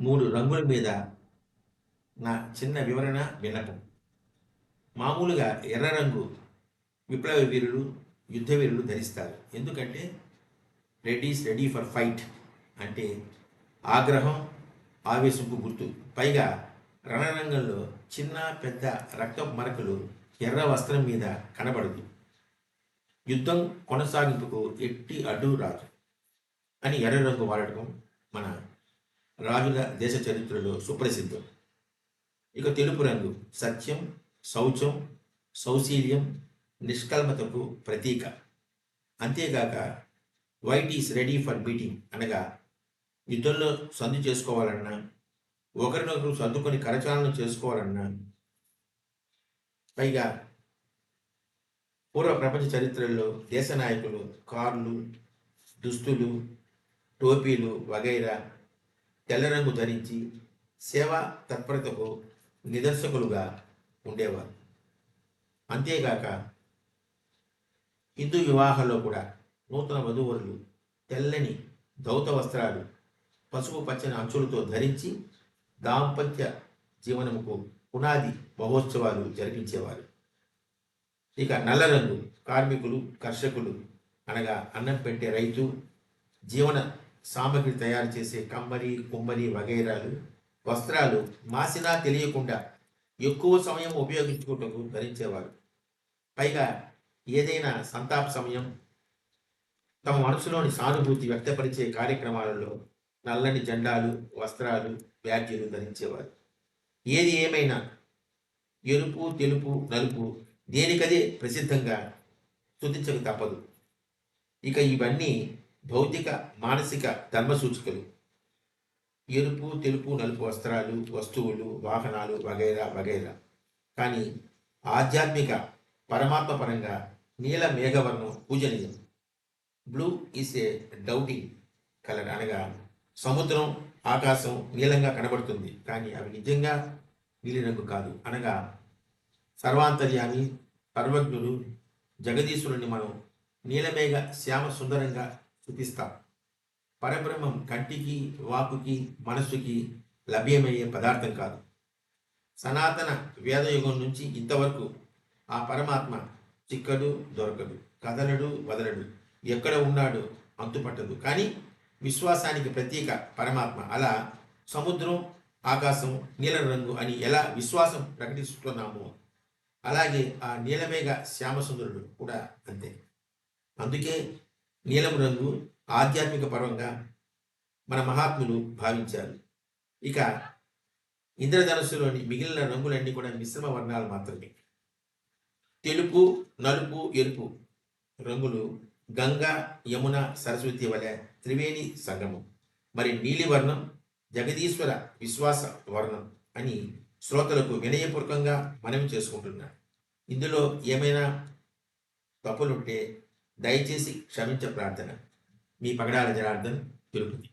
మూడు రంగుల మీద నా చిన్న వివరణ విన్నపం. మామూలుగా ఎర్ర రంగు విప్లవ వీరులు యుద్ధ వీరులు ధరిస్తారు. ఎందుకంటే రెడీస్ రెడీ ఫర్ ఫైట్ అంటే ఆగ్రహం ఆవేశంకు గుర్తు. పైగా రణరంగంలో చిన్న పెద్ద రక్త మరకలు ఎర్ర వస్త్రం మీద కనబడదు. యుద్ధం కొనసాగింపుకు ఎట్టి అడ్డు రాదు. అని ఎర్ర రంగు వాడటం మన రాజుల దేశ చరిత్రలో సుప్రసిద్ధం. ఇక తెలుపు రంగు సత్యం శౌచం సౌశీల్యం నిష్కల్మతకు ప్రతీక. అంతేగాక white is ready for beating అనగా యుద్ధంలో సందు చేసుకోవాలన్నా ఒకరినొకరు సర్దుకొని కరచాలనం చేసుకోవాలన్నా పైగా పూర్వ ప్రపంచ చరిత్రలో దేశ నాయకులు కార్లు దుస్తులు టోపీలు వగైరా తెల్ల రంగు ధరించి సేవా తత్పరతకు నిదర్శకులుగా ఉండేవారు. అంతేగాక హిందూ వివాహాల్లో కూడా నూతన వధువరులు తెల్లని దౌత వస్త్రాలు పసుపు పచ్చని అంచులతో ధరించి దాంపత్య జీవనముకు పునాది మహోత్సవాలు జరిపించేవారు. ఇక నల్ల రంగు కార్మికులు కర్షకులు అనగా అన్నం పెట్టే రైతు జీవన సామగ్రి తయారు చేసే కమ్మరి కుమ్మరి వగైరాలు వస్త్రాలు మాసినా తెలియకుండా ఎక్కువ సమయం ఉపయోగించుకుంటూ ధరించేవారు. పైగా ఏదైనా సంతాప సమయం తమ మనసులోని సానుభూతి వ్యక్తపరిచే కార్యక్రమాలలో నల్లని జెండాలు వస్త్రాలు బ్యాడ్జీలు ధరించేవారు. ఏది ఏమైనా ఎరుపు తెలుపు నలుపు దేనికదే ప్రసిద్ధంగా స్థుతించక తప్పదు. ఇక ఇవన్నీ భౌతిక మానసిక ధర్మ సూచికలు. ఎరుపు తెలుపు నలుపు వస్త్రాలు వస్తువులు వాహనాలు వగైరా వగైరా. కానీ ఆధ్యాత్మిక పరమాత్మ పరంగా నీల మేఘవర్ణం పూజనీయం. Blue is a doubting colour అనగా సముద్రం ఆకాశం నీలంగా కనబడుతుంది. కానీ అవి నిజంగా నీలిరంగు కాదు అనగా సర్వాంతర్యాన్ని సర్వజ్ఞుడు జగదీశ్వరుని మనం నీలమేఘ శ్యామ సుందరంగా చూపిస్తాం పరబ్రహ్మం కంటికి వాకుకి మనస్సుకి లభ్యమయ్యే పదార్థం కాదు. సనాతన వేదయుగం నుంచి ఇంతవరకు ఆ పరమాత్మ చిక్కడు దొరకడు కదలడు వదలడు ఎక్కడ ఉన్నాడు అంతుపట్టదు. కానీ విశ్వాసానికి ప్రత్యేక పరమాత్మ. అలా సముద్రం ఆకాశం నీలం రంగు అని ఎలా విశ్వాసం ప్రకటిస్తున్నామో అలాగే ఆ నీలమేఘ శ్యామసుందరుడు కూడా అంతే. అందుకే నీలం రంగు ఆధ్యాత్మిక పరంగా మన మహాత్ములు భావించారు. ఇక ఇంద్రధనస్సులోని మిగిలిన రంగులన్నీ కూడా మిశ్రమ వర్ణాలు మాత్రమే. తెలుపు నలుపు ఎరుపు రంగులు గంగా యమున సరస్వతి వలె త్రివేణి సంగమం. మరి నీలి వర్ణం జగదీశ్వర విశ్వాస వర్ణం అని శ్రోతలకు వినయపూర్వకంగా మనవి చేసుకుంటున్నాను. ఇందులో ఏమైనా తప్పులుంటే దయచేసి క్షమించ ప్రార్థన. మీ పగడాల జనార్దన్ తిరుపతి